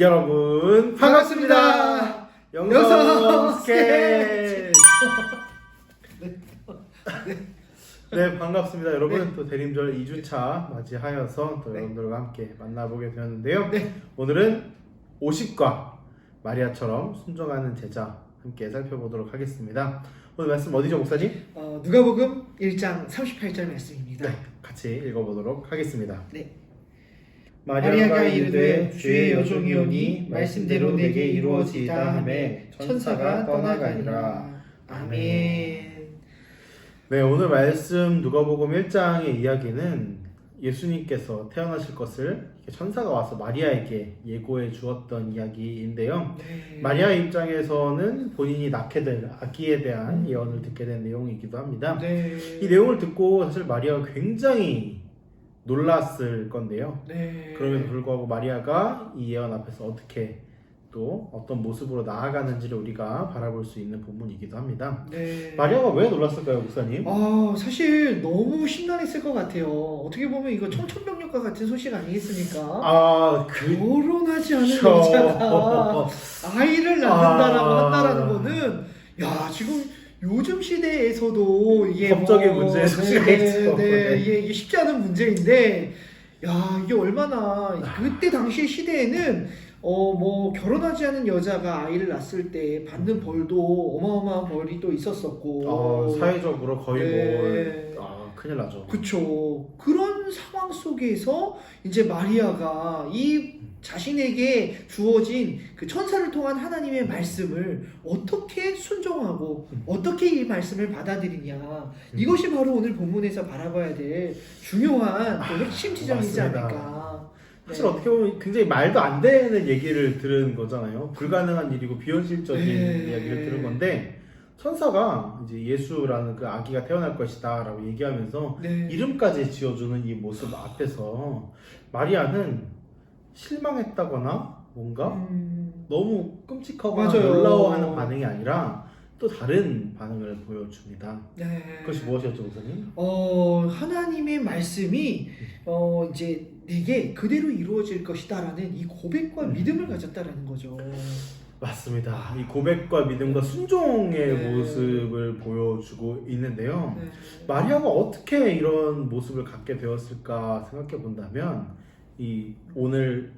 여러분 반갑습니다. 영성 스케치. 네 반갑습니다 여러분 또 대림절 2주차 맞이하여서 또 네. 여러분들과 함께 만나보게 되었는데요 네. 오늘은 50과 마리아처럼 순종하는 제자 함께 살펴보도록 하겠습니다 오늘 말씀 어디죠 목사님? 어, 누가복음 1장 38절 말씀입니다. 네 같이 읽어보도록 하겠습니다 네. 마리아가 이르되 주의 여종이 오니 말씀대로 내게 이루어지이다 하매 천사가 떠나가니라 아멘. 네, 오늘 말씀 누가복음 1장의 이야기는 예수님께서 태어나실 것을 천사가 와서 마리아에게 예고해 주었던 이야기인데요. 네. 마리아의 입장에서는 본인이 낳게 될 아기에 대한 예언을 듣게 된 내용이기도 합니다. 네. 이 내용을 듣고 사실 마리아가 굉장히 놀랐을 건데요. 네. 그럼에도 불구하고 마리아가 이 예언 앞에서 어떻게 또 어떤 모습으로 나아가는지를 우리가 바라볼 수 있는 본문이기도 합니다. 네. 마리아가 왜 놀랐을까요, 목사님? 아, 사실 너무 심란했을 것 같아요. 어떻게 보면 이거 청천벽력과 같은 소식 아니겠습니까? 아, 그, 결혼하지 않은 그쵸. 여자가 아이를 낳는다라고 아. 한다라는 거는 야 지금 요즘 시대에서도 이게 법적인 뭐, 소지가 네, 있죠. 네, 네. 이게, 이게 쉽지 않은 문제인데 야 이게 얼마나 그때 당시 시대에는 어 뭐 결혼하지 않은 여자가 아이를 낳았을 때 받는 벌도 어마어마한 벌이 또 있었었고 어, 사회적으로 거의 네. 뭐, 아, 큰일 나죠. 그쵸. 그런 상황 속에서 이제 마리아가 이 자신에게 주어진 그 천사를 통한 하나님의 말씀을 어떻게 순종하고 음. 어떻게 이 말씀을 받아들이냐 이것이 바로 오늘 본문에서 바라봐야 될 중요한 또 핵심 지점이지. 않을까. 사실 네. 어떻게 보면 굉장히 말도 안 되는 얘기를 들은 거잖아요. 불가능한 일이고 비현실적인 네. 이야기를 들은 건데, 천사가 이제 예수라는 그 아기가 태어날 것이다 라고 얘기하면서 네. 이름까지 지어주는 이 모습 앞에서 마리아는 실망했다거나 뭔가 음, 너무 끔찍하거나 맞아요. 놀라워하는 반응이 아니라 또 다른 반응을 보여줍니다. 네. 그것이 무엇이었죠, 목사님? 어, 하나님의 말씀이 어, 이제 내게 그대로 이루어질 것이다라는 이 고백과 음. 믿음을 가졌다라는 거죠. 맞습니다. 이 고백과 믿음과 순종의 네. 모습을 보여주고 있는데요. 네. 마리아가 어떻게 이런 모습을 갖게 되었을까 생각해 본다면 이 오늘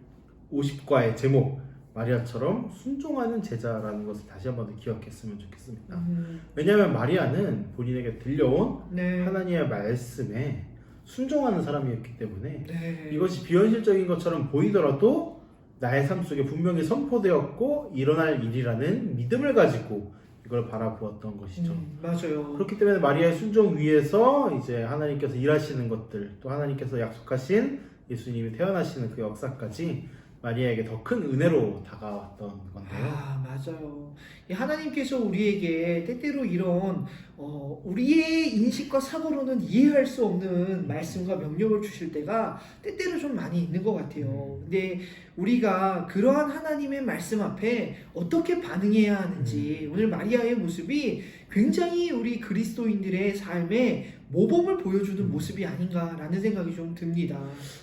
50과의 제목 마리아처럼 순종하는 제자라는 것을 다시 한 번 더 기억했으면 좋겠습니다. 음, 왜냐하면 마리아는 본인에게 들려온 네. 하나님의 말씀에 순종하는 사람이었기 때문에 네. 이것이 비현실적인 것처럼 보이더라도 나의 삶 속에 분명히 선포되었고 일어날 일이라는 믿음을 가지고 이걸 바라보았던 것이죠. 음, 맞아요. 그렇기 때문에 마리아의 순종 위에서 이제 하나님께서 일하시는 것들 또 하나님께서 약속하신 예수님이 태어나시는 그 역사까지 마리아에게 더 큰 은혜로 다가왔던 건데요. 아 맞아요. 이 하나님께서 우리에게 때때로 이런 어, 우리의 인식과 사고로는 이해할 수 없는 말씀과 명령을 주실 때가 때때로 좀 많이 있는 것 같아요. 근데 우리가 그러한 하나님의 말씀 앞에 어떻게 반응해야 하는지 오늘 마리아의 모습이 굉장히 우리 그리스도인들의 삶에 모범을 보여주는 모습이 아닌가라는 생각이 좀 듭니다.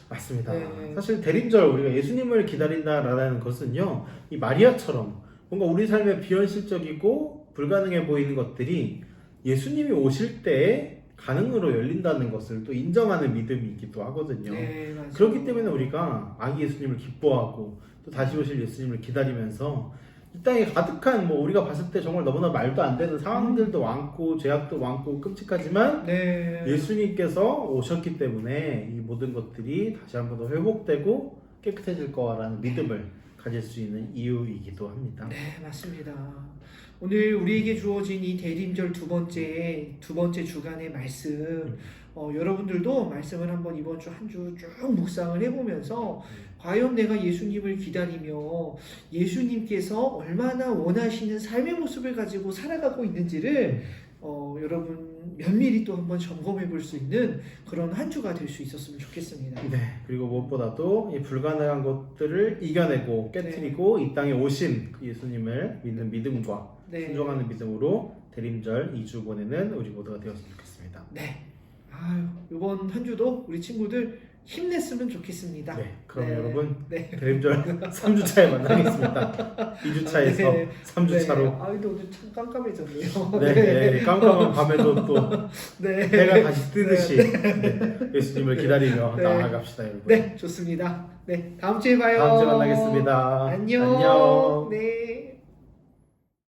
맞습니다. 네. 사실 대림절 우리가 예수님을 기다린다라는 것은요, 이 마리아처럼 뭔가 우리 삶에 비현실적이고 불가능해 보이는 것들이 예수님이 오실 때에 가능으로 열린다는 것을 또 인정하는 믿음이기도 하거든요. 네. 그렇기 때문에 우리가 아기 예수님을 기뻐하고 또 다시 오실 예수님을 기다리면서 이 땅에 가득한 뭐 우리가 봤을 때 정말 너무나 말도 안 되는 상황들도 많고 죄악도 많고 끔찍하지만 네. 예수님께서 오셨기 때문에 이 모든 것들이 다시 한번 더 회복되고 깨끗해질 거라는 믿음을 가질 수 있는 이유이기도 합니다. 네, 맞습니다. 오늘 우리에게 주어진 이 대림절 두 번째 두 번째 주간의 말씀, 어, 여러분들도 말씀을 한번 이번 주 한 주 쭉 묵상을 해보면서 과연 내가 예수님을 기다리며 예수님께서 얼마나 원하시는 삶의 모습을 가지고 살아가고 있는지를 어, 여러분 면밀히 또 한번 점검해 볼 수 있는 그런 한 주가 될 수 있었으면 좋겠습니다. 네, 그리고 무엇보다도 이 불가능한 것들을 이겨내고 깨뜨리고 이 땅에 오신 그 예수님을 믿는 믿음과 네. 순종하는 믿음으로 대림절 2주 보내는 우리 모두가 되었으면 좋겠습니다. 네. 아유, 이번 한 주도 우리 친구들 힘냈으면 좋겠습니다. 네, 그럼 네. 여러분 네. 대림절 3주차에 만나겠습니다. 2주차에서 네. 3주차로 네. 아이도 오늘 참 깜깜해졌네요. 네, 네, 깜깜한 밤에도 또 네. 해가 다시 뜨듯이 네, 예수님을 기다리며 네. 나아갑시다 여러분. 네, 좋습니다. 네, 다음 주에 봐요. 다음 주에 만나겠습니다. 안녕. 안녕. 네.